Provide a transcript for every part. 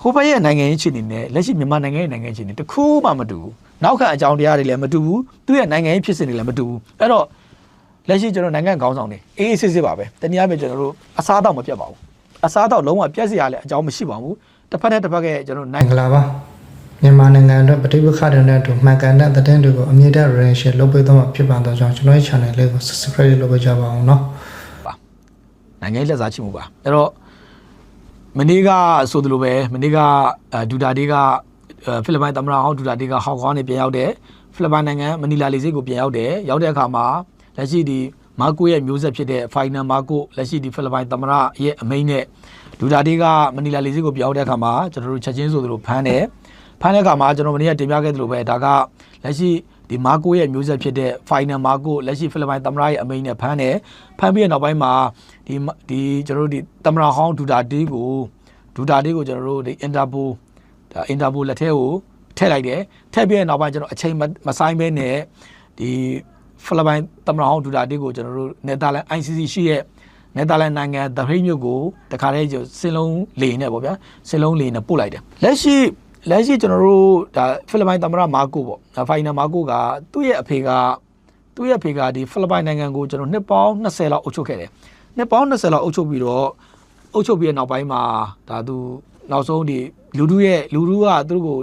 ဟိုဘက်ရဲ့နိုင်ငံရေးအခြေအနေနဲ့လက်ရှိမြန်မာနိုင်ငံရဲ့နိုင်ငံရေးအခြေအနေတစ်ခုမှမတူဘူးနောက်ခံအကြောင်းတရားတွေလည်းမတူဘူးသူရဲ့နိုင်ငံရေးဖြစ်စဉ်တွေလည်းမတူဘူးအဲ့တော့လက်ရှိကျွန်တော်နိုင်ငံခေါင်းဆောင်တွေအေးအေးဆေးဆေးပါပဲတနည်းအားဖြင့်ကျွန်တော်တို့အစားအသောက်မပြတ်ပါဘူးအစားအသောက်လုံးဝပြတ်စရာလည်းအကြောင်းမရှိပါဘူးတစ်ဖက်နဲ့တစ်ဖက်ကကျွန်တော်တို့ မ နိုင်ငံ င်္ဂလာပါမြန်မာနိုင်ငံအတွက်ပဋိပက္ခတွေနဲ့အတူမှန်ကန်တဲ့သတင်းတွေကိုအမြဲတမ်း reaction လုပ်ပေးသွားမှာဖြစ်ပါတော့ကြောင့်ကျွန်တော်ရဲ့ channel လေးကို subscribe လုပ်ပေးကြပါအောင်เนาะ နိုင်ငံရေးလက်စားချမှုပါအဲ့တော့ မနေ့ကဆိုသလိုပဲမနေ့ကအဲဒူတာတေးကအဲဖိလစ်ပိုင်သမ္မတဟောင်းဒူတာတေးကဟောင်ကောင်နေပြန်ရောက်တယ်ဖိလစ်ပိုင်နိုင်ငံမနီလာလေဆိပ်ကိုပြန်ရောက်တယ်ရောက်တဲ့အခါမှာလက်ရှိဒီမာကိုရဲ့မျိုးဆက်ဖြစ်တဲ့ဖိုင်နန်မာကိုလက်ရှိဒီဖိလစ်ပိုင်သမ္မတရဲ့အမိန့်နဲ့ဒူတာတေးကမနီလာလေဆိပ်ကိုပြန်ရောက်တဲ့အခါမှာကျွန်တော်တို့ချက်ချင်းဆိုသလိုဖမ်းတယ်ဖမ်းတဲ့အခါမှာကျွန်တော်မနေ့ကတင်ပြခဲ့သလိုပဲဒါကလက်ရှိ ဒီမာကိုရဲ့မျိုးဆက်ဖြစ်တဲ့ဖိုင်နန်မာကိုလက်ရှိဖိလစ်ပိုင်သမ္မတရဲ့အမိန့်နဲ့ဖမ်းတယ်ဖမ်းပြီးတဲ့နောက်ပိုင်းမှာဒီမဒီကျွန်တော်တို့ဒီသမ္မတဟောင်းဒူတာတေးကိုဒူတာတေးကိုကျွန်တော်တို့ဒီအင်တာပိုဒါအင်တာပိုလက်ထဲကိုထည့်လိုက်တယ်ထည့်ပြီးတဲ့နောက်ပိုင်းကျွန်တော်အချိန်မမဆိုင်ဘဲနဲ့ဒီဖိလစ်ပိုင်သမ္မတဟောင်းဒူတာတေးကိုကျွန်တော်တို့နယ်သာလန် ICC ရှိရဲ့နယ်သာလန်နိုင်ငံဒဟိတ်မြို့ကိုတခါတည်းကျွန်တော်စင်လုံးလေနဲ့ပေါ့ဗျာစင်လုံးလေနဲ့ပို့လိုက်တယ်လက်ရှိ လက်ရှိကျွန်တော်တို့ဒါဖိလစ်ပိုင်သမ္မတမာကိုပေါ့ဒါဖိုင်နာမာကိုကသူ့ရဲ့အဖေကသူ့ရဲ့အဖေကဒီဖိလစ်ပိုင်နိုင်ငံကိုကျွန်တော်နှစ်ပေါင်း20လောက်အုပ်ချုပ်ခဲ့တယ်နှစ်ပေါင်း20လောက်အုပ်ချုပ်ပြီးတော့အုပ်ချုပ်ပြီးတဲ့နောက်ပိုင်းမှာဒါသူနောက်ဆုံးဒီလူထုရဲ့လူထုကသူတို့ကို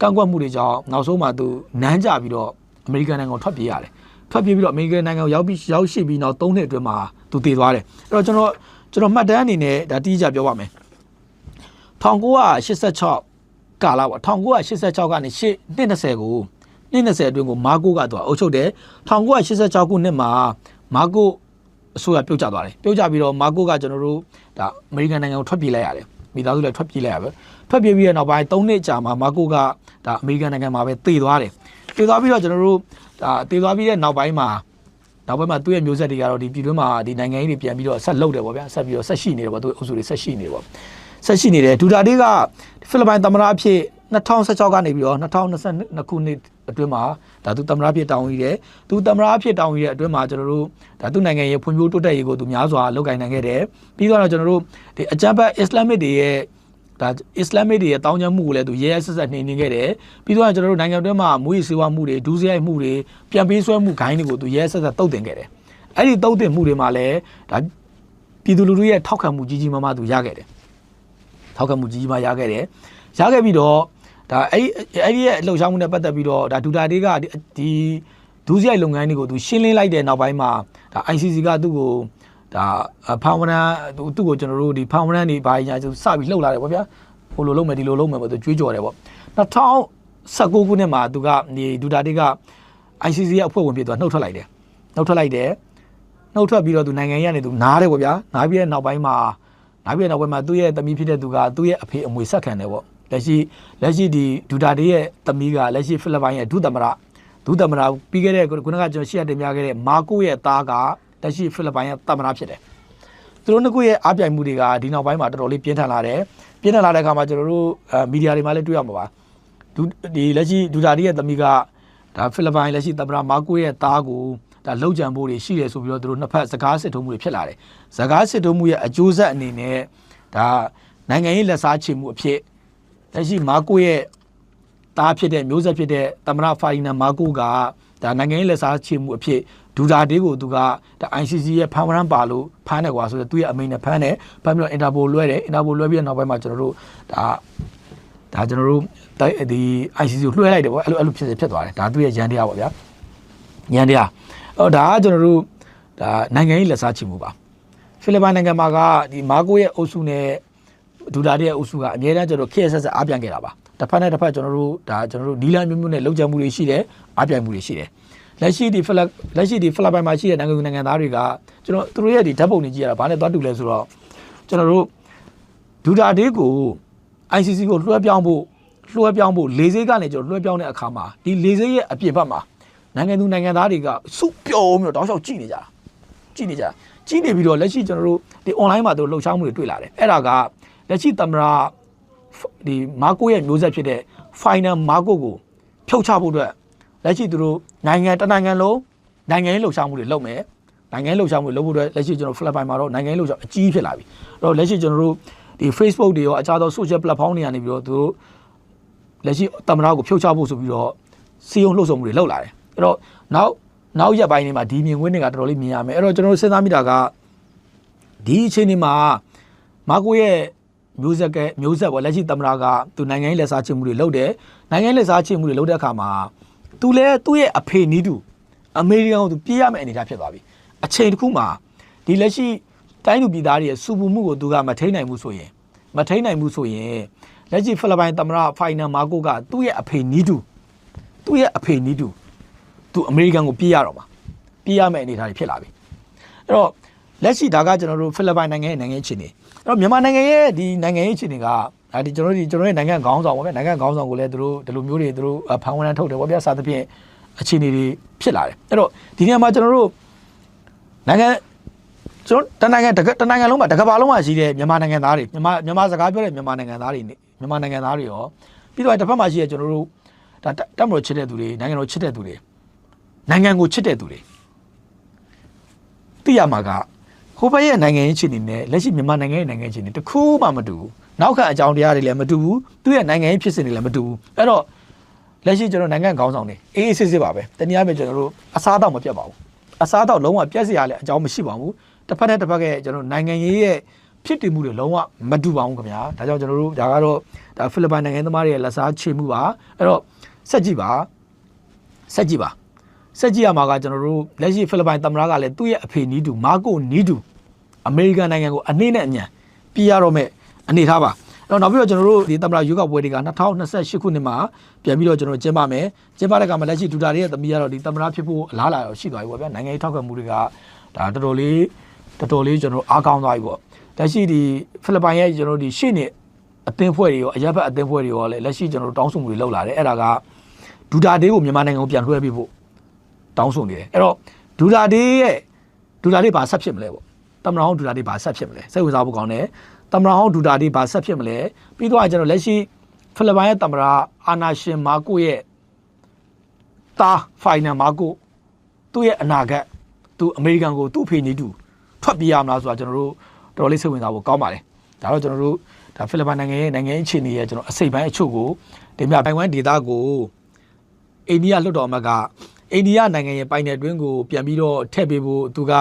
ကန့်ကွက်မှုတွေကြောင့်နောက်ဆုံးမှာသူနန်းကြပြီးတော့အမေရိကန်နိုင်ငံကိုထွက်ပြေးရတယ်ထွက်ပြေးပြီးတော့အမေရိကန်နိုင်ငံကိုရောက်ပြီးရောက်ရှိပြီးနောက်3နှစ်အတွင်းမှာသူတည်သွားတယ်အဲ့တော့ကျွန်တော်ကျွန်တော်မှတ်တမ်းအနေနဲ့ဒါတိကျပြောပါမယ်1986 ကာလပေါ့1986ကနေ8နှစ်20ကိုနှစ်20အတွင်းကိုမာကိုကသူကအုပ်ချုပ်တယ်1986ခုနှစ်မှာမာကိုအစိုးရပြုတ်ကျသွားတယ်ပြုတ်ကျပြီးတော့မာကိုကကျွန်တော်တို့ဒါအမေရိကန်နိုင်ငံကိုထွက်ပြေးလိုက်ရတယ်မိသားစုလည်းထွက်ပြေးလိုက်ရပဲထွက်ပြေးပြီးတဲ့နောက်ပိုင်း3နှစ်ကြာမှာမာကိုကဒါအမေရိကန်နိုင်ငံမှာပဲတည်သွားတယ်တည်သွားပြီးတော့ကျွန်တော်တို့ဒါတည်သွားပြီးတဲ့နောက်ပိုင်းမှာနောက်ပိုင်းမှာသူ့ရဲ့မျိုးဆက်တွေကတော့ဒီပြည်တွင်းမှာဒီနိုင်ငံရေးတွေပြန်ပြီးတော့ဆက်လုပ်တယ်ပေါ့ဗျာဆက်ပြီးတော့ဆက်ရှိနေတယ်ပေါ့သူ့အုပ်စုတွေဆက်ရှိနေတယ်ပေါ့ ဆက်ရှိနေတယ်ဒူတာတေးကဖိလစ်ပိုင်သမ္မတအဖြစ်2016ကနေပြီးတော့2022ခုနှစ်အတွင်းမှာဒါသူသမ္မတဖြစ်တောင်းယူတယ်သူသမ္မတဖြစ်တောင်းယူတဲ့အတွင်းမှာကျွန်တော်တို့ဒါသူနိုင်ငံရဲ့ဖွံ့ဖြိုးတိုးတက်ရေးကိုသူများစွာလုပ်ကိုင်နိုင်ခဲ့တယ်ပြီးတော့ကျွန်တော်တို့ဒီအကြမ်းဖက်အစ္စလာမစ်တွေရဲ့ဒါအစ္စလာမစ်တွေရဲ့တောင်းကျမ်းမှုကိုလည်းသူရဲရဲဆက်ဆက်နှိမ်နှင်းခဲ့တယ်ပြီးတော့ကျွန်တော်တို့နိုင်ငံတွင်းမှာမူရည်စေဝါမှုတွေဒူးစရိုက်မှုတွေပြန်ပေးဆွဲမှုဂိုင်းတွေကိုသူရဲရဲဆက်ဆက်တုတ်တင်ခဲ့တယ်အဲ့ဒီတုတ်တင်မှုတွေမှာလည်းဒါပြည်သူလူထုရဲ့ထောက်ခံမှုကြီးကြီးမားမားသူရခဲ့တယ် ထောက်ခံမှုကြီးကြီးမားရခဲ့တယ်ရခဲ့ပြီးတော့ဒါအဲ့ဒီအဲ့ဒီရဲ့လှုပ်ရှားမှုနဲ့ပတ်သက်ပြီးတော့ဒါဒူတာတေးကဒီဒီဒူးစရိုက်လုပ်ငန်းတွေကိုသူရှင်းလင်းလိုက်တဲ့နောက်ပိုင်းမှာဒါ ICC ကသူ့ကိုဒါဖောင်ဝရန်သူသူ့ကိုကျွန်တော်တို့ဒီဖောင်ဝရန်နေဘာညာစပြီးလှုပ်လာတယ်ပေါ့ဗျာဟိုလိုလုပ်မယ်ဒီလိုလုပ်မယ်ပေါ့သူကြွေးကြော်တယ်ပေါ့2019ခုနှစ်မှာသူကဒီဒူတာတေးက ICC ရဲ့အဖွဲ့ဝင်ဖြစ်သွားနှုတ်ထွက်လိုက်တယ်နှုတ်ထွက်လိုက်တယ်နှုတ်ထွက်ပြီးတော့သူနိုင်ငံရေးကနေသူနားတယ်ပေါ့ဗျာနားပြီးတဲ့နောက်ပိုင်းမှာ နားပြီးတဲ့နောက်ပိုင်းမှာသူ့ရဲ့သမီးဖြစ်တဲ့သူကသူ့ရဲ့အဖေအမွေဆက်ခံတယ်ပေါ့လက်ရှိလက်ရှိဒီဒူတာတေးရဲ့သမီးကလက်ရှိဖိလစ်ပိုင်ရဲ့ဒုသမ္မတဒုသမ္မတပြီးခဲ့တဲ့ခုနကကျွန်တော်ရှေ့ရတင်ပြခဲ့တဲ့မာကိုရဲ့သားကလက်ရှိဖိလစ်ပိုင်ရဲ့သမ္မတဖြစ်တယ်သူတို့နှစ်ခုရဲ့အားပြိုင်မှုတွေကဒီနောက်ပိုင်းမှာတော်တော်လေးပြင်းထန်လာတယ်ပြင်းထန်လာတဲ့အခါမှာကျွန်တော်တို့အဲမီဒီယာတွေမှာလည်းတွေ့ရမှာပါဒူဒီလက်ရှိဒူတာတေးရဲ့သမီးကဒါဖိလစ်ပိုင်လက်ရှိသမ္မတမာကိုရဲ့သားကို ဒါလှုပ်ကြံဖို့တွေရှိတယ်ဆိုပြီးတော့သူတို့နှစ်ဖက်စကားစစ်ထုံးမှုတွေဖြစ်လာတယ်စကားစစ်ထုံးမှုရဲ့အကျိုးဆက်အနေနဲ့ဒါနိုင်ငံရေးလက်စားချေမှုအဖြစ်လက်ရှိမာကိုရဲ့သားဖြစ်တဲ့မျိုးဆက်ဖြစ်တဲ့သမ္မတဖိုင်နာမာကိုကဒါနိုင်ငံရေးလက်စားချေမှုအဖြစ်ဒူတာဒေးကိုသူကဒါ ICC ရဲ့ဖမ်းဝရမ်းပါလို့ဖမ်းတယ်ကွာဆိုတော့သူရဲ့အမိန့်နဲ့ဖမ်းတယ်ဖမ်းပြီးတော့အင်တာပိုလွှဲတယ်အင်တာပိုလွှဲပြီးတဲ့နောက်ပိုင်းမှာကျွန်တော်တို့ဒါဒါကျွန်တော်တို့တိုက်ဒီ ICC ကိုလွှဲလိုက်တယ်ပေါ့အဲ့လိုအဲ့လိုဖြစ်ဖြစ်သွားတယ်ဒါသူ့ရဲ့ရန်တရားပေါ့ဗျာရန်တရား အော်ဒါကကျွန်တော်တို့ဒါနိုင်ငံရေးလက်စားချေမှုပါဖိလစ်ပိုင်နိုင်ငံမှာကဒီမာကိုရဲ့အုပ်စုနဲ့ဒူတာရဲ့အုပ်စုကအများအားကျွန်တော်ခေတ်ဆက်ဆက်အားပြန်ခဲ့တာပါတစ်ဖက်နဲ့တစ်ဖက်ကျွန်တော်တို့ဒါကျွန်တော်တို့နီလန်မျိုးမျိုးနဲ့လုံခြုံမှုတွေရှိတယ်အားပြိုင်မှုတွေရှိတယ်လက်ရှိဒီဖလက်လက်ရှိဒီဖလက်ပိုင်မှာရှိတဲ့နိုင်ငံနိုင်ငံသားတွေကကျွန်တော်သူတို့ရဲ့ဒီဓာတ်ပုံတွေကြည့်ရတာဘာနဲ့သွားတူလဲဆိုတော့ကျွန်တော်တို့ဒူတာဒေးကို ICC ကိုလွှဲပြောင်းဖို့လွှဲပြောင်းဖို့လေဆိပ်ကနေကျွန်တော်လွှဲပြောင်းတဲ့အခါမှာဒီလေဆိပ်ရဲ့အပြင်ဘက်မှာ နိုင်ငံသူနိုင်ငံသားတွေကစုပြုံပြီးတော့တောက်လျှောက်ကြည့်နေကြတာကြည့်နေကြတာကြည့်နေပြီးတော့လက်ရှိကျွန်တော်တို့ဒီ online မှာသူလှုပ်ရှားမှုတွေတွေ့လာတယ်အဲ့ဒါကလက်ရှိသမ္မတဒီမာကိုရဲ့မျိုးဆက်ဖြစ်တဲ့ final မာကိုကိုဖြုတ်ချဖို့အတွက်လက်ရှိသူတို့နိုင်ငံတနိုင်ငံလုံးနိုင်ငံရေးလှုပ်ရှားမှုတွေလုပ်မယ်နိုင်ငံရေးလှုပ်ရှားမှုတွေလုပ်ဖို့အတွက်လက်ရှိကျွန်တော် flat file မှာတော့နိုင်ငံရေးလှုပ်ရှားအကြီးဖြစ်လာပြီအဲ့တော့လက်ရှိကျွန်တော်တို့ဒီဒီ Facebook တွေရောအခြားသော social platform တွေကနေပြီးတော့သူတို့လက်ရှိသမ္မတကိုဖြုတ်ချဖို့ဆိုပြီးတော့စီယုံလှုပ်ဆောင်မှုတွေလုပ်လာတယ် အဲ့တော့နောက်နောက်ရက်ပိုင်းတွေမှာဒီမြင်ကွင်းတွေကတော်တော်လေးမြင်ရမယ်အဲ့တော့ကျွန်တော်တို့စဉ်းစားမိတာကဒီအချိန်ဒီမှာမာကိုရဲ့မျိုးဆက်ကမျိုးဆက်ပေါ့လက်ရှိသမ္မတကသူနိုင်ငံရေးလက်စားချမှုတွေလုပ်တယ်နိုင်ငံရေးလက်စားချမှုတွေလုပ်တဲ့အခါမှာသူလည်းသူ့ရဲ့အဖေနီးတူအမေရိကန်ကိုသူပြေးရမယ့်အနေအထားဖြစ်သွားပြီအချိန်တစ်ခုမှာဒီလက်ရှိတိုင်းသူပြည်သားတွေရဲ့စူပူမှုကိုသူကမထိန်နိုင်ဘူးဆိုရင်မထိန်နိုင်ဘူးဆိုရင်လက်ရှိဖိလစ်ပိုင်သမ္မတဖိုင်နန်မာကိုကသူ့ရဲ့အဖေနီးတူသူ့ရဲ့အဖေနီးတူ သူအမေရိကန်ကိုပြေးရတော့မှာပြေးရမယ့်အနေအထားတွေဖြစ်လာပြီအဲ့တော့လက်ရှိဒါကကျွန်တော်တို့ဖိလစ်ပိုင်နိုင်ငံရဲ့နိုင်ငံရေးအခြေအနေအဲ့တော့မြန်မာနိုင်ငံရဲ့ဒီနိုင်ငံရေးအခြေအနေကအဲဒီကျွန်တော်တို့ဒီကျွန်တော်ရဲ့နိုင်ငံခေါင်းဆောင်ပေါ့ဗျာနိုင်ငံခေါင်းဆောင်ကိုလည်းသူတို့ဒီလိုမျိုးတွေသူတို့ဖန်ဝန်ထုတ်တယ်ပေါ့ဗျာစသဖြင့်အခြေအနေတွေဖြစ်လာတယ်အဲ့တော့ဒီနေရာမှာကျွန်တော်တို့နိုင်ငံကျွန်တော်တနိုင်ငံတကတနိုင်ငံလုံးမှာတကဘာလုံးမှာရှိတဲ့မြန်မာနိုင်ငံသားတွေမြန်မာမြန်မာစကားပြောတဲ့မြန်မာနိုင်ငံသားတွေနေမြန်မာနိုင်ငံသားတွေရောပြီးတော့တစ်ဖက်မှာရှိတဲ့ကျွန်တော်တို့ဒါတက်မလို့ချစ်တဲ့သူတွေနိုင်ငံတော်ချစ်တဲ့သူတွေ နိုင်ငံကိုချစ်တဲ့သူတွေသိရမှာကဟိုဘက်ရဲ့နိုင်ငံရေးအခြေအနေနဲ့လက်ရှိမြန်မာနိုင်ငံရဲ့နိုင်ငံရေးအခြေအနေတစ်ခုမှမတူဘူးနောက်ခံအကြောင်းတရားတွေလည်းမတူဘူးသူ့ရဲ့နိုင်ငံရေးဖြစ်စဉ်တွေလည်းမတူဘူးအဲ့တော့လက်ရှိကျွန်တော်နိုင်ငံခေါင်းဆောင်တွေအေးအေးဆေးဆေးပါပဲတနည်းအားဖြင့်ကျွန်တော်တို့အစားအသောက်မပြတ်ပါဘူးအစားအသောက်လုံးဝပြက်စရာလည်းအကြောင်းမရှိပါဘူးတစ်ဖက်နဲ့တစ်ဖက်ကကျွန်တော်နိုင်ငံရေးရဲ့ဖြစ်တည်မှုတွေလုံးဝမတူပါဘူးခင်ဗျာဒါကြောင့်ကျွန်တော်တို့ဒါကတော့ဒါဖိလစ်ပိုင်နိုင်ငံသမားတွေရဲ့လက်စားချေမှုပါအဲ့တော့စက်ကြည့်ပါစက်ကြည့်ပါ စက်ကြည့်ရမှာကကျွန်တော်တို့လက်ရှိဖိလစ်ပိုင်သမ္မတကလည်းသူ့ရဲ့အဖေနီးတူမာကိုနီးတူအမေရိကန်နိုင်ငံကိုအနှိမ့်နဲ့အမြန်ပြရတော့မဲ့အနေထားပါအဲ့တော့နောက်ပြီးတော့ကျွန်တော်တို့ဒီသမ္မတရွေးကောက်ပွဲတွေက2028ခုနှစ်မှာပြန်ပြီးတော့ကျွန်တော်ကျင်းပမယ်ကျင်းပတဲ့အခါမှာလက်ရှိဒူတာတွေရဲ့သမီးကတော့ဒီသမ္မတဖြစ်ဖို့အလားအလာရောရှိသွားပြီပေါ့ဗျာနိုင်ငံရေးထောက်ခံမှုတွေကဒါတော်တော်လေးတော်တော်လေးကျွန်တော်အားကောင်းသွားပြီပေါ့လက်ရှိဒီဖိလစ်ပိုင်ရဲ့ကျွန်တော်တို့ဒီရှေ့နေအသင်းဖွဲ့တွေရောအရက်ဘက်အသင်းဖွဲ့တွေရောလည်းလက်ရှိကျွန်တော်တို့တောင်းဆိုမှုတွေလုပ်လာတယ်အဲ့ဒါကဒူတာဒေးကိုမြန်မာနိုင်ငံကိုပြန်လွှဲပေးဖို့ တောင်းဆိုနေတယ်အဲ့တော့ဒူတာဒေးရဲ့ဒူတာဒေးဘာဆက်ဖြစ်မလဲပေါ့တမန်တော်ဒူတာဒေးဘာဆက်ဖြစ်မလဲစိတ်ဝင်စားဖို့ကောင်းတယ်တမန်တော်ဒူတာဒေးဘာဆက်ဖြစ်မလဲပြီးတော့ကျွန်တော်လက်ရှိဖိလစ်ပိုင်ရဲ့တမန်တော်အာနာရှင်မာကိုရဲ့တာဖိုင်နယ်မာကိုသူ့ရဲ့အနာဂတ်သူအမေရိကန်ကိုသူ့အဖေနေတူထွက်ပြေးရမလားဆိုတာကျွန်တော်တို့တော်တော်လေးစိတ်ဝင်စားဖို့ကောင်းပါတယ်ဒါတော့ကျွန်တော်တို့ဒါဖိလစ်ပိုင်နိုင်ငံရဲ့နိုင်ငံရေးအခြေအနေရဲ့ကျွန်တော်အစိပ်ပိုင်းအချို့ကိုတင်ပြပိုင်ဝမ်ဒေတာကိုအိန္ဒိယလွှတ်တော်အမတ်က အိန္ဒိယနိုင်ငံရဲ့ပိုင်နယ်တွင်းကိုပြန်ပြီးတော့ထည့်ပေးဖို့သူက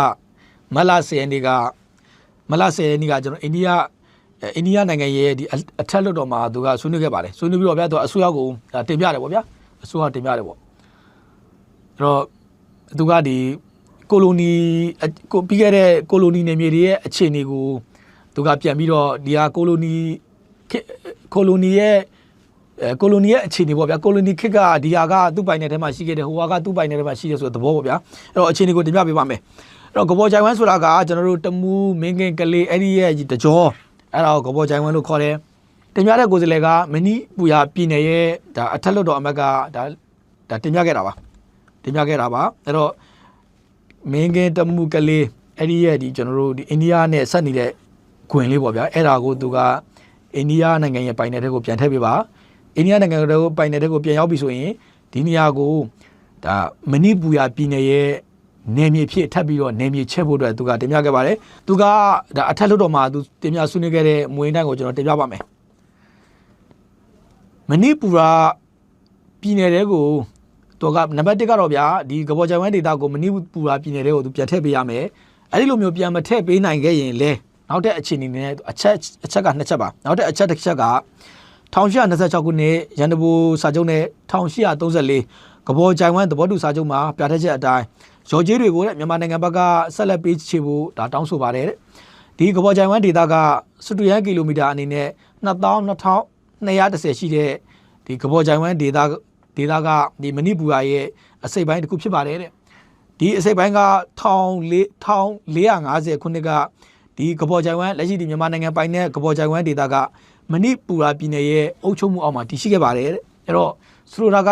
မတ်လ10ရက်နေ့ကမတ်လ10ရက်နေ့ကကျွန်တော်အိန္ဒိယအိန္ဒိယနိုင်ငံရဲ့ဒီအထက်လွှတ်တော်မှာသူကဆွေးနွေးခဲ့ပါတယ်ဆွေးနွေးပြီးတော့ဗျာသူအစိုးရကိုတင်ပြတယ်ပေါ့ဗျာအစိုးရတင်ပြတယ်ပေါ့အဲ့တော့သူကဒီကိုလိုနီကိုပြီးခဲ့တဲ့ကိုလိုနီနယ်မြေတွေရဲ့အခြေအနေကိုသူကပြန်ပြီးတော့ဒီဟာကိုလိုနီကိုလိုနီရဲ့ အဲကိုလိုနီရဲ့အခြေအနေပေါ့ဗျာကိုလိုနီခေတ်ကဒီဟာကသူ့ပိုင်နယ်ထဲမှာရှိခဲ့တယ်ဟိုဟာကသူ့ပိုင်နယ်ထဲမှာရှိတယ်ဆိုတဲ့သဘောပေါ့ဗျာအဲ့တော့အခြေအနေကိုတင်ပြပေးပါမယ်အဲ့တော့ကဘောချိုင်ဝမ်ဆိုတာကကျွန်တော်တို့တမူးမင်းကင်ကလေးအဲ့ဒီရဲ့တကြောအဲ့ဒါကိုကဘောချိုင်ဝမ်လို့ခေါ်တယ်တင်ပြတဲ့ကိုယ်စားလှယ်ကမနီပူရပြည်နယ်ရဲ့ဒါအထက်လွှတ်တော်အမတ်ကဒါဒါတင်ပြခဲ့တာပါတင်ပြခဲ့တာပါအဲ့တော့မင်းကင်တမူကလေးအဲ့ဒီရဲ့ဒီကျွန်တော်တို့ဒီအိန္ဒိယနဲ့ဆက်နေတဲ့ခွင်လေးပေါ့ဗျာအဲ့ဒါကိုသူကအိန္ဒိယနိုင်ငံရဲ့ပိုင်နယ်တွေကိုပြန်ထည့်ပေးပါ အိန္ဒိယနိုင်ငံတွေကိုပိုင်နယ်တွေကိုပြန်ရောက်ပြီဆိုရင်ဒီနေရာကိုဒါမဏိပူရပြည်နယ်ရဲ့နေမြေဖြစ်ထပ်ပြီးတော့နေမြေချက်ဖို့အတွက်သူကတင်ပြခဲ့ပါတယ်သူကဒါအထက်လွှတ်တော်မှာသူတင်ပြဆွေးနွေးခဲ့တဲ့မွေးတိုင်းကိုကျွန်တော်တင်ပြပါမယ်မဏိပူရပြည်နယ်တွေကိုသူကနံပါတ်1ကတော့ဗျာဒီကဘောချိုင်ဝမ်ဒေတာကိုမဏိပူရပြည်နယ်တွေကိုသူပြန်ထည့်ပေးရမယ်အဲ့ဒီလိုမျိုးပြန်မထည့်ပေးနိုင်ခဲ့ရင်လဲနောက်တဲ့အခြေအနေနဲ့အချက်အချက်ကနှစ်ချက်ပါနောက်တဲ့အချက်တစ်ချက်က 1826ခုနှစ်ရန်တဘူစာချုပ်နဲ့1834ကဘောဂျိုင်ဝမ်သဘောတူစာချုပ်မှာပြဋ္ဌာန်းချက်အတိုင်းရော်ကြီးတွေကိုတဲ့မြန်မာနိုင်ငံဘက်ကဆက်လက်ပေးချေဖို့ဒါတောင်းဆိုပါတယ်တဲ့ဒီကဘောဂျိုင်ဝမ်ဒေသကစတူရန်ကီလိုမီတာအနေနဲ့2230ရှိတဲ့ဒီကဘောဂျိုင်ဝမ်ဒေသဒေသကဒီမဏိပူရရဲ့အစိပ်ပိုင်းတစ်ခုဖြစ်ပါတယ်တဲ့ဒီအစိပ်ပိုင်းက1450ခုနှစ်ကဒီကဘောဂျိုင်ဝမ်လက်ရှိဒီမြန်မာနိုင်ငံပိုင်တဲ့ကဘောဂျိုင်ဝမ်ဒေသက မဏိပူရာပြည်နယ်ရဲ့အုပ်ချုပ်မှုအောက်မှာတည်ရှိခဲ့ပါတယ်တဲ့အဲ့တော့ဆိုလိုတာက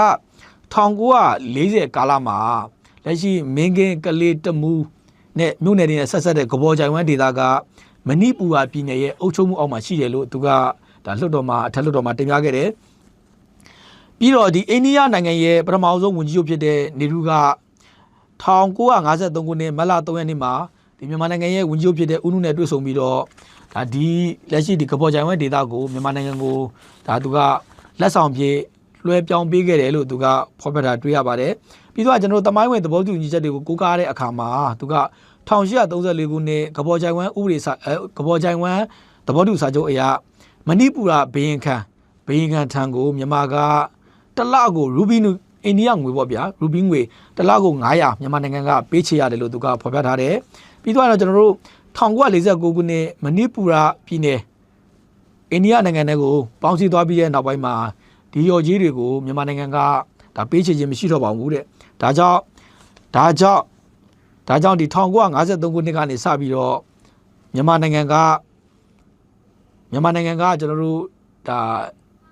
1940ကာလမှာလက်ရှိမင်းကင်းကလေးတမူနဲ့မြို့နယ်တွေနဲ့ဆက်ဆက်တဲ့ကဘောဂျိုင်ဝမ်ဒေသကမဏိပူရာပြည်နယ်ရဲ့အုပ်ချုပ်မှုအောက်မှာရှိတယ်လို့သူကဒါလွှတ်တော်မှာအထက်လွှတ်တော်မှာတင်ပြခဲ့တယ်ပြီးတော့ဒီအိန္ဒိယနိုင်ငံရဲ့ပထမဆုံးဝန်ကြီးချုပ်ဖြစ်တဲ့နေရူက1953ခုနှစ်မတ်လ3ရက်နေ့မှာ ဒီမြန်မာနိုင်ငံရဲ့ဝန်ကြီးချုပ်ဖြစ်တဲ့ဦးနုနဲ့တွေ့ဆုံပြီးတော့ဒါဒီလက်ရှိဒီကပေါ်ကြိုင်ဝဲဒေတာကိုမြန်မာနိုင်ငံကိုဒါသူကလက်ဆောင်ပြေလွှဲပြောင်းပေးခဲ့တယ်လို့သူကဖော်ပြတာတွေ့ရပါတယ်ပြီးတော့ကျွန်တော်တို့တမိုင်းဝင်သဘောတူညီချက်တွေကိုကိုးကားတဲ့အခါမှာသူက1834ခုနှစ်ကပေါ်ကြိုင်ဝမ်ဥပဒေစာအဲကပေါ်ကြိုင်ဝမ်သဘောတူစာချုပ်အရမဏိပူရဘေရင်ခံဘေရင်ခံထံကိုမြန်မာကတစ်လကိုရူဘီနူ အိန္ဒိယငွေပေါ့ဗျာရူဘီငွေတစ်လကို900မြန်မာနိုင်ငံကပေးချေရတယ်လို့သူကဖော်ပြထားတယ်ပြီးတော့ကျွန်တော်တို့1949ခုနှစ်မဏိပူရပြည်နယ်အိန္ဒိယနိုင်ငံတွေကိုပေါင်းစည်းသွားပြီးတဲ့နောက်ပိုင်းမှာဒီရော်ကြီးတွေကိုမြန်မာနိုင်ငံကဒါပေးချေခြင်းမရှိတော့ပါဘူးတဲ့ဒါကြောင့်ဒါကြောင့်ဒါကြောင့်ဒီ1953ခုနှစ်ကနေစပြီးတော့မြန်မာနိုင်ငံကမြန်မာနိုင်ငံကကျွန်တော်တို့ဒါ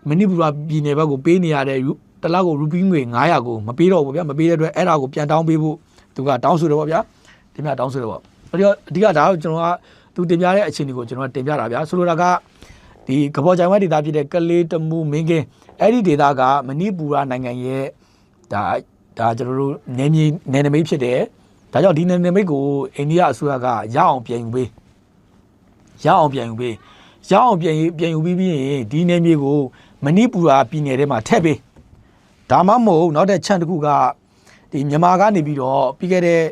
မဏိပူရပြည်နယ်ဘက်ကိုပေးနေရတဲ့ရူ တစ်လောက်ကိုရူပီးငွေ900ကိုမပေးတော့ဘူးဗျာမပေးတဲ့အတွက်အဲ့ဒါကိုပြန်တောင်းပေးဖို့သူကတောင်းဆိုတယ်ပေါ့ဗျာဒီမြတောင်းဆိုတယ်ပေါ့အဲ့တော့အဓိကဒါကိုကျွန်တော်ကသူတင်ပြတဲ့အခြေအနေကိုကျွန်တော်ကတင်ပြတာဗျာဆိုလိုတာကဒီကဘော်ကြိုင်ဝဲဒေတာဖြစ်တဲ့ကလေးတမူမင်းကင်းအဲ့ဒီဒေတာကမဏိပူရနိုင်ငံရဲ့ဒါဒါကျွန်တော်တို့နေမြေနေနမိတ်ဖြစ်တယ်ဒါကြောင့်ဒီနယ်နိမိတ်ကိုအိန္ဒိယအစိုးရကရအောင်ပြန်ယူပေးရအောင်ပြန်ယူပေးရအောင်ပြန်ယူပြန်ယူပြီးပြီးရင်ဒီနယ်မြေကိုမဏိပူရာပြည်နယ်ထဲမှာထည့်ပေး ဒါမှမဟုတ်နောက်တဲ့ချန်တစ်ခုကဒီမြန်မာကနေပြီးတော့ပြီးခဲ့တဲ့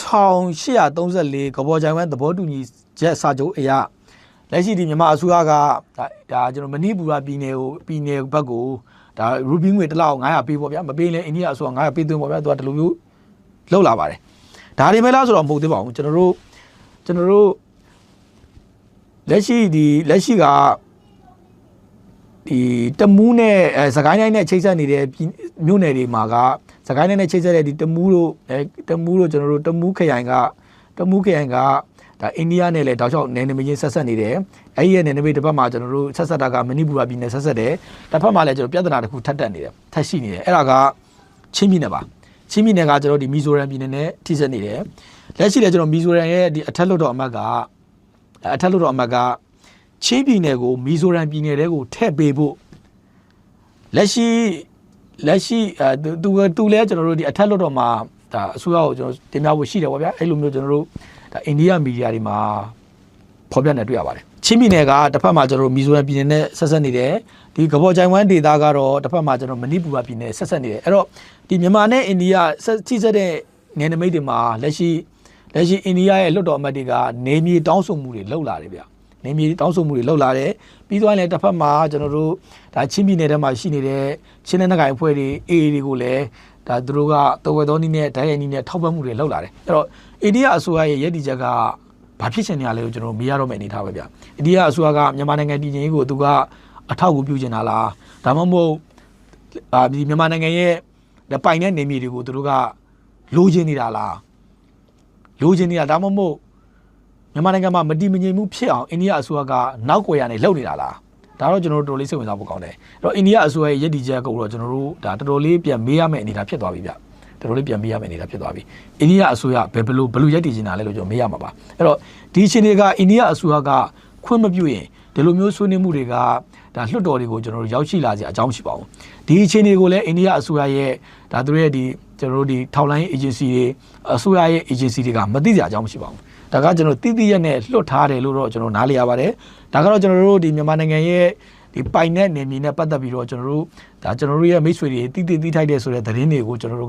1834ကဘော်ကြိုင်ဝမ်သဘောတူညီချက်စာချုပ်အရလက်ရှိဒီမြန်မာအစိုးရကဒါဒါကျွန်တော်မဏိပူရာပြည်နယ်ကိုပြည်နယ်ဘက်ကိုဒါရူဘီငွေတစ်လောက်900ပေးပေါ့ဗျာမပေးရင်လည်းအိန္ဒိယအစိုးရ900ပေးသွင်းပေါ့ဗျာသူကဒီလိုမျိုးလောက်လာပါတယ်ဒါတွေပဲလားဆိုတော့မဟုတ်သေးပါဘူးကျွန်တော်တို့ကျွန်တော်တို့လက်ရှိဒီလက်ရှိက ဒီတမူးနဲ့အဲစကိုင်းတိုင်းနဲ့ချိတ်ဆက်နေတဲ့ပြည်မြို့နယ်တွေမှာကစကိုင်းတိုင်းနဲ့ချိတ်ဆက်တဲ့ဒီတမူးတို့အဲတမူးတို့ကျွန်တော်တို့တမူးခရိုင်ကတမူးခရိုင်ကဒါအိန္ဒိယနဲ့လည်းတောက်လျှောက်နယ်နိမိတ်ချင်းဆက်ဆက်နေတယ်အဲ့ဒီရဲ့နယ်နိမိတ်တစ်ဖက်မှာကျွန်တော်တို့ဆက်ဆက်တာကမဏိပူရပြည်နယ်ဆက်ဆက်တယ်တစ်ဖက်မှာလည်းကျွန်တော်ပြဿနာတစ်ခုထပ်တက်နေတယ်ထပ်ရှိနေတယ်အဲ့ဒါကချင်းပြည်နယ်ပါချင်းပြည်နယ်ကကျွန်တော်ဒီမီဇိုရမ်ပြည်နယ်နဲ့ထိစပ်နေတယ်လက်ရှိလည်းကျွန်တော်မီဇိုရမ်ရဲ့ဒီအထက်လွှတ်တော်အမတ်ကအထက်လွှတ်တော်အမတ်က ချင်းပြည်နယ်ကိုမီဇိုရမ်ပြည်နယ်တဲကိုထည့်ပေးဖို့လက်ရှိလက်ရှိအဲသူသူသူလည်းကျွန်တော်တို့ဒီအထက်လွှတ်တော်မှာဒါအစိုးရကိုကျွန်တော်တင်ပြဖို့ရှိတယ်ပေါ့ဗျာအဲ့လိုမျိုးကျွန်တော်တို့ဒါအိန္ဒိယမီဒီယာတွေမှာဖော်ပြနေတွေ့ရပါတယ်ချင်းပြည်နယ်ကတစ်ဖက်မှာကျွန်တော်တို့မီဇိုရမ်ပြည်နယ်နဲ့ဆက်ဆက်နေတယ်ဒီကဘော်ကြိုင်ဝမ်ဒေသကတော့တစ်ဖက်မှာကျွန်တော်မဏိပူရပြည်နယ်ဆက်ဆက်နေတယ်အဲ့တော့ဒီမြန်မာနဲ့အိန္ဒိယဆက်ထိစက်တဲ့နယ်နိမိတ်တွေမှာလက်ရှိလက်ရှိအိန္ဒိယရဲ့လွတ်တော်အမတ်တွေကနေမြေတောင်းဆိုမှုတွေလှုပ်လာတယ်ဗျ နေမြေတောင်းဆိုမှုတွေလှုပ်လာတယ်ပြီးသွားရင်လည်းတစ်ဖက်မှာကျွန်တော်တို့ဒါချင်းပြည်နယ်ထဲမှာရှိနေတဲ့ချင်းတဲ့နဂိုင်အဖွဲ့တွေအေအေတွေကိုလည်းဒါသူတို့ကတော်ဝဲတော်နည်းနဲ့ဓာတ်ရိုက်နည်းနဲ့ထောက်ပံ့မှုတွေလှုပ်လာတယ်အဲ့တော့အိန္ဒိယအစိုးရရဲ့ရည်တည်ချက်ကဘာဖြစ်ချင်နေရလဲကိုကျွန်တော်မေးရတော့မယ့်အနေထားပဲဗျအိန္ဒိယအစိုးရကမြန်မာနိုင်ငံပြည်ချင်းကိုသူကအထောက်အကူပြုချင်တာလားဒါမှမဟုတ်အာဒီမြန်မာနိုင်ငံရဲ့လက်ပိုင်တဲ့နေမြေတွေကိုသူတို့ကလိုချင်နေတာလားလိုချင်နေတာဒါမှမဟုတ် မြန်မာနိုင်ငံမှာမတည်မငြိမ်မှုဖြစ်အောင်အိန္ဒိယအစိုးရကနောက်ွယ်ရနေလှုပ်နေတာလားဒါတော့ကျွန်တော်တို့တော်တော်လေးစိတ်ဝင်စားဖို့ကောင်းတယ်အဲ့တော့အိန္ဒိယအစိုးရရဲ့ရည်တည်ချက်ကိုတော့ကျွန်တော်တို့ဒါတော်တော်လေးပြန်မေးရမယ့်အနေအထားဖြစ်သွားပြီဗျတော်တော်လေးပြန်မေးရမယ့်အနေအထားဖြစ်သွားပြီအိန္ဒိယအစိုးရဘယ်ဘလို့ဘလို့ရည်တည်နေတာလဲလို့ကျွန်တော်မေးရမှာပါအဲ့တော့ဒီအချိန်တွေကအိန္ဒိယအစိုးရကခွင့်မပြုရင်ဒီလိုမျိုးဆွေးနွေးမှုတွေကဒါလွှတ်တော်တွေကိုကျွန်တော်တို့ရောက်ရှိလာစရာအကြောင်းမရှိပါဘူးဒီအချိန်တွေကိုလည်းအိန္ဒိယအစိုးရရဲ့ဒါသူတို့ရဲ့ဒီကျွန်တော်တို့ဒီထောက်လိုင်း agency တွေအစိုးရရဲ့ agency တွေကမသိစရာအကြောင်းမရှိပါဘူး ဒါကကျွန်တော်တိတိရက်နဲ့လွှတ်ထားတယ်လို့တော့ကျွန်တော်နားလည်ရပါတယ်ဒါကတော့ကျွန်တော်တို့ဒီမြန်မာနိုင်ငံရဲ့ဒီပိုင်တဲ့နေမြေနဲ့ပတ်သက်ပြီးတော့ကျွန်တော်တို့ဒါကျွန်တော်တို့ရဲ့မိတ်ဆွေတွေတိတိတိထိုက်တဲ့ဆိုတဲ့သတင်းတွေကိုကျွန်တော်တို့က